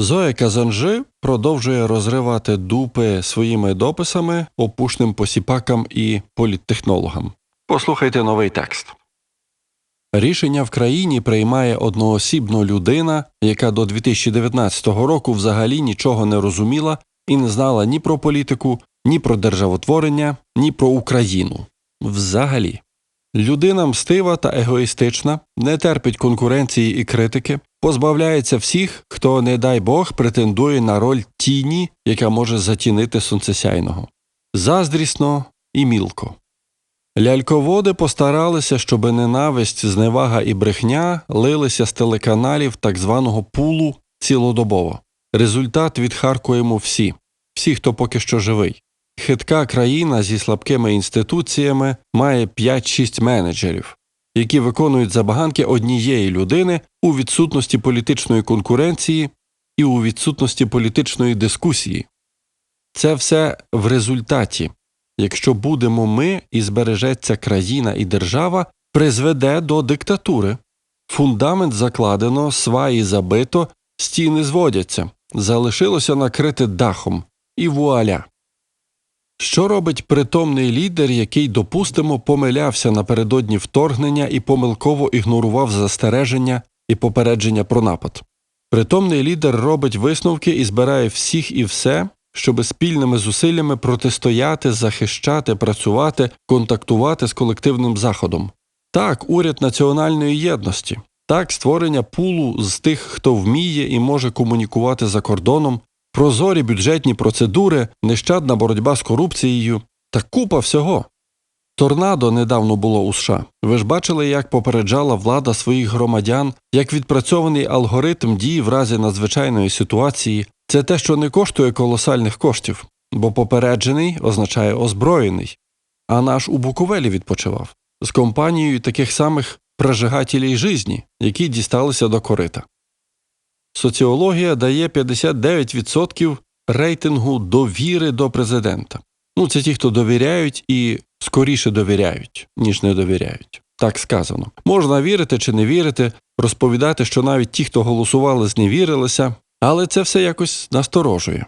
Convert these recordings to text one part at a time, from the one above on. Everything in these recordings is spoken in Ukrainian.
Зоя Казанжи продовжує розривати дупи своїми дописами опушним посіпакам і політтехнологам. Послухайте новий текст. Рішення в країні приймає одноосібно людина, яка до 2019 року взагалі нічого не розуміла і не знала ні про політику, ні про державотворення, ні про Україну. Взагалі. Людина мстива та егоїстична, не терпить конкуренції і критики, позбавляється всіх, хто, не дай Бог, претендує на роль тіні, яка може затінити сонцесяйного. Заздрісно і мілко. Ляльководи постаралися, щоб ненависть, зневага і брехня лилися з телеканалів так званого пулу цілодобово. Результат відхаркуємо всі, всі, хто поки що живий. Хитка країна зі слабкими інституціями має 5-6 менеджерів, які виконують забаганки однієї людини у відсутності політичної конкуренції і у відсутності політичної дискусії. Це все в результаті. Якщо будемо ми і збережеться країна і держава, призведе до диктатури. Фундамент закладено, сваї забито, стіни зводяться, залишилося накрити дахом і вуаля. Що робить притомний лідер, який, допустимо, помилявся напередодні вторгнення і помилково ігнорував застереження і попередження про напад? Притомний лідер робить висновки і збирає всіх і все, щоб спільними зусиллями протистояти, захищати, працювати, контактувати з колективним заходом. Так, уряд національної єдності, так, створення пулу з тих, хто вміє і може комунікувати за кордоном, прозорі бюджетні процедури, нещадна боротьба з корупцією та купа всього. Торнадо недавно було у США. Ви ж бачили, як попереджала влада своїх громадян, як відпрацьований алгоритм дії в разі надзвичайної ситуації. Це те, що не коштує колосальних коштів, бо попереджений означає озброєний. А наш у Буковелі відпочивав з компанією таких самих прожигателей жизні, які дісталися до корита. Соціологія дає 59% рейтингу довіри до президента. Ну, це ті, хто довіряють і скоріше довіряють, ніж не довіряють. Так сказано. Можна вірити чи не вірити, розповідати, що навіть ті, хто голосували, зневірилися, але це все якось насторожує.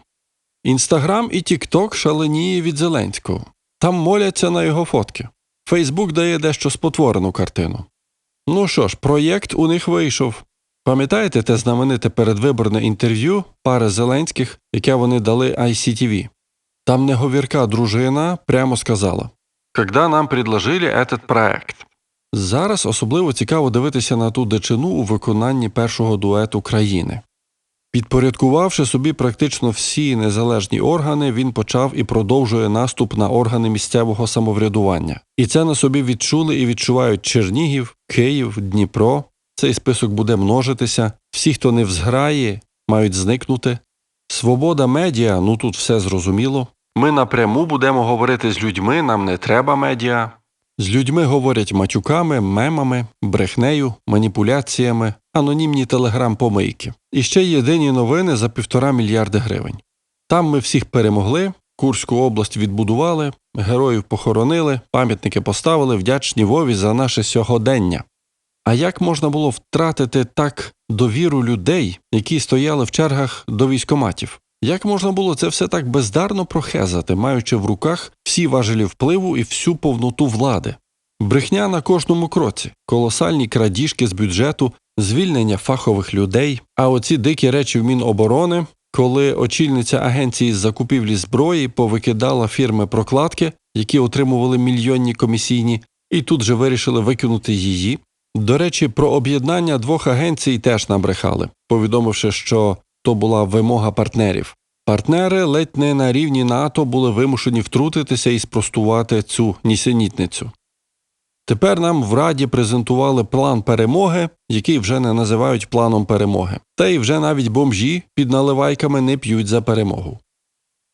Інстаграм і Тікток шаленіє від Зеленського. Там моляться на його фотки. Фейсбук дає дещо спотворену картину. Ну що ж, проєкт у них вийшов. Пам'ятаєте те знамените передвиборне інтерв'ю пари Зеленських, яке вони дали ICTV? Там неговірка дружина прямо сказала: Когда нам предложили этот проект. Зараз особливо цікаво дивитися на ту дичину у виконанні першого дуету країни. Підпорядкувавши собі практично всі незалежні органи, він почав і продовжує наступ на органи місцевого самоврядування. І це на собі відчули і відчувають Чернігів, Київ, Дніпро. Цей список буде множитися. Всі, хто не в зграї, мають зникнути. Свобода медіа, ну тут все зрозуміло. Ми напряму будемо говорити з людьми, нам не треба медіа. З людьми говорять матюками, мемами, брехнею, маніпуляціями, анонімні телеграм-помийки. І ще єдині новини за півтора мільярди гривень. Там ми всіх перемогли, Курську область відбудували, героїв похоронили, пам'ятники поставили, вдячні Вові за наше сьогодення. А як можна було втратити так довіру людей, які стояли в чергах до військоматів? Як можна було це все так бездарно прохезати, маючи в руках всі важелі впливу і всю повноту влади? Брехня на кожному кроці, колосальні крадіжки з бюджету, звільнення фахових людей, а оці дикі речі в Міноборони, коли очільниця агенції з закупівлі зброї повикидала фірми прокладки, які отримували мільйонні комісійні, і тут же вирішили викинути її. До речі, про об'єднання двох агенцій теж набрехали, повідомивши, що то була вимога партнерів. Партнери ледь не на рівні НАТО були вимушені втрутитися і спростувати цю нісенітницю. Тепер нам в Раді презентували план перемоги, який вже не називають планом перемоги. Та й вже навіть бомжі під наливайками не п'ють за перемогу.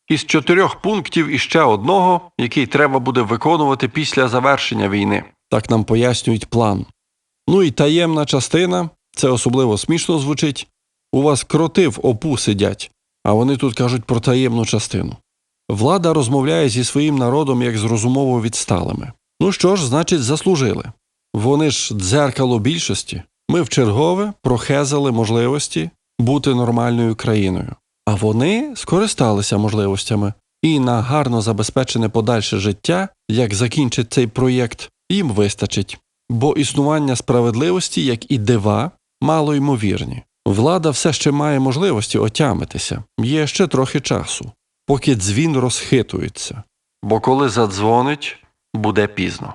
Із чотирьох пунктів іще одного, який треба буде виконувати після завершення війни. Так нам пояснюють план. Ну і таємна частина це особливо смішно звучить. У вас кроти в ОПУ сидять, а вони тут кажуть про таємну частину. Влада розмовляє зі своїм народом як з розумово відсталими. Ну що ж, значить, заслужили. Вони ж дзеркало більшості. Ми в чергове прохезали можливості бути нормальною країною. А вони скористалися можливостями і на гарно забезпечене подальше життя, як закінчить цей проєкт, їм вистачить бо існування справедливості, як і дива, мало ймовірні. Влада все ще має можливості отямитися, є ще трохи часу, поки дзвін розхитується, бо коли задзвонить, буде пізно.